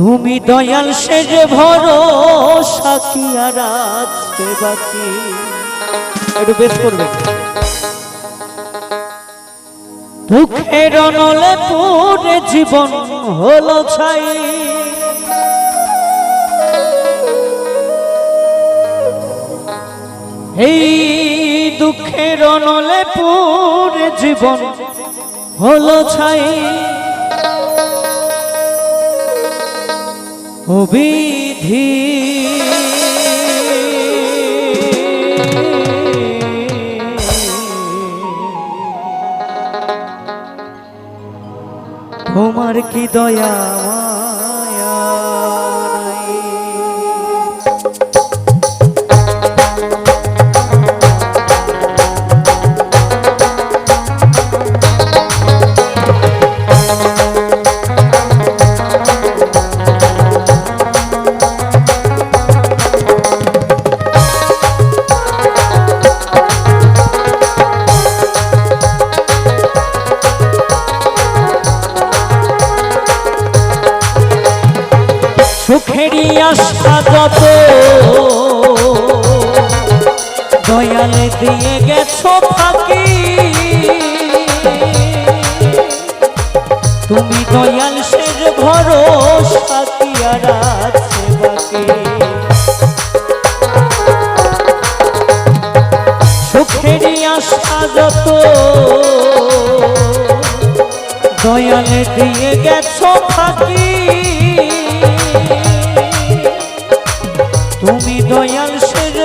তুমি দয়াল সেজ ভরসা কি আর আছে বাকি? একটু বেশ করবে। দুঃখের নলে পুরে জীবন হলো ছাই। এই দুঃখের নলে পুরে জীবন হলো ছাই। অবিধি তোমার কি দয়া মায়া আশা যত দয়ালে দিয়ে গেছো ফাঁকি। তুমি দয়াল শেষ ভরসা কি আর আছে বাকি? সুখেরই আশা যত দয়ালে দিয়ে গেছো ফাঁকি।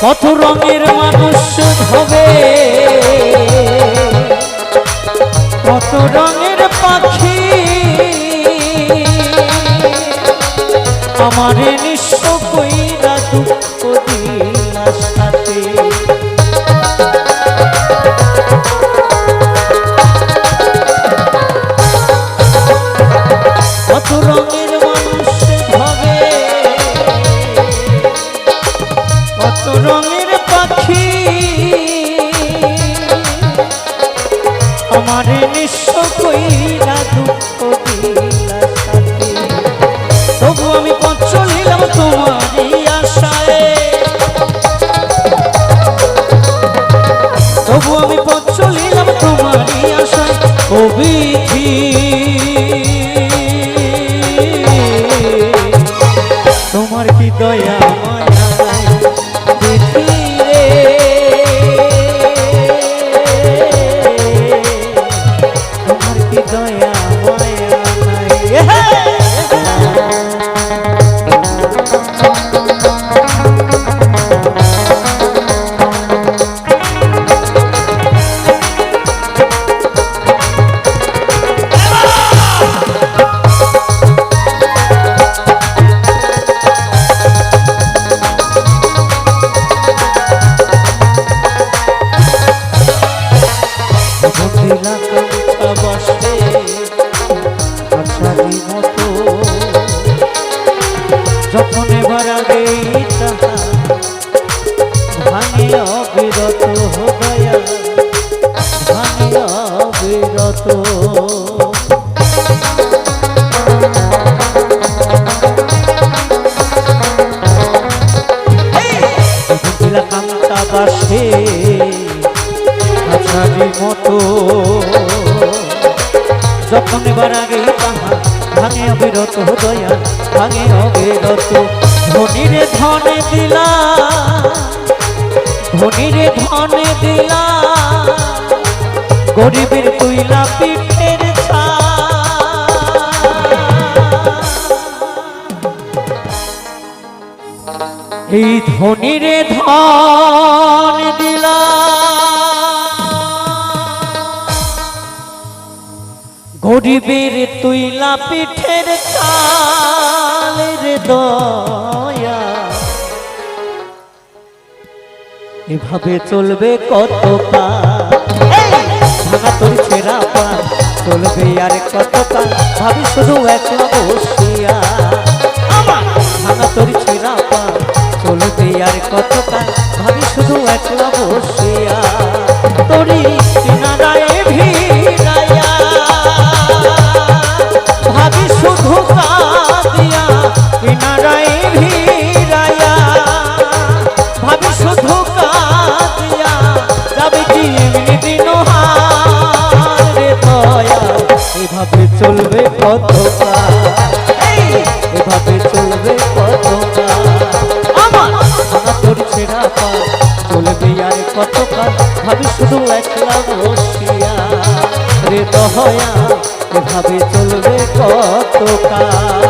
কত রঙের মানুষ হবে? কত রঙের পাখি? আমার নিঃস্ব কইরা কত রঙের পাখি। আমার নিঃস্ব কইরা সাধি মতো। যখন এবার আগে তাহা ভাঙে অবিরত অবিরত দয়া ভাঙে অবিরত ধনিরে ধনে দিলা, ধনিরে ধনে দিলা। গরিবের তুইলা পিঠের এই ধনিরে ধন গরিবের তুইলা পিঠের দয়া। এভাবে চলবে কত ভাঙা তোর ছেঁড়া পান চলবে আর কত কাল ভাবি শুধু একলা তোর পান চলবে আর কত কাল ভাবি শুধু একলা বসিয়া তোরি এভাবে চলবে কত এভাবে চলবে কত আমার। তোর ছেড়া পা চলবে আর কত কাল ভাবি শুধু একলা বসিয়া। রে দহয়া এভাবে চলবে কত কাল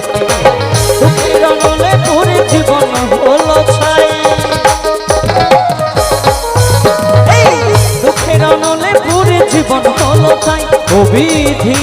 দুঃখের অনলে পুরে জীবন হলো তাই অবিধি।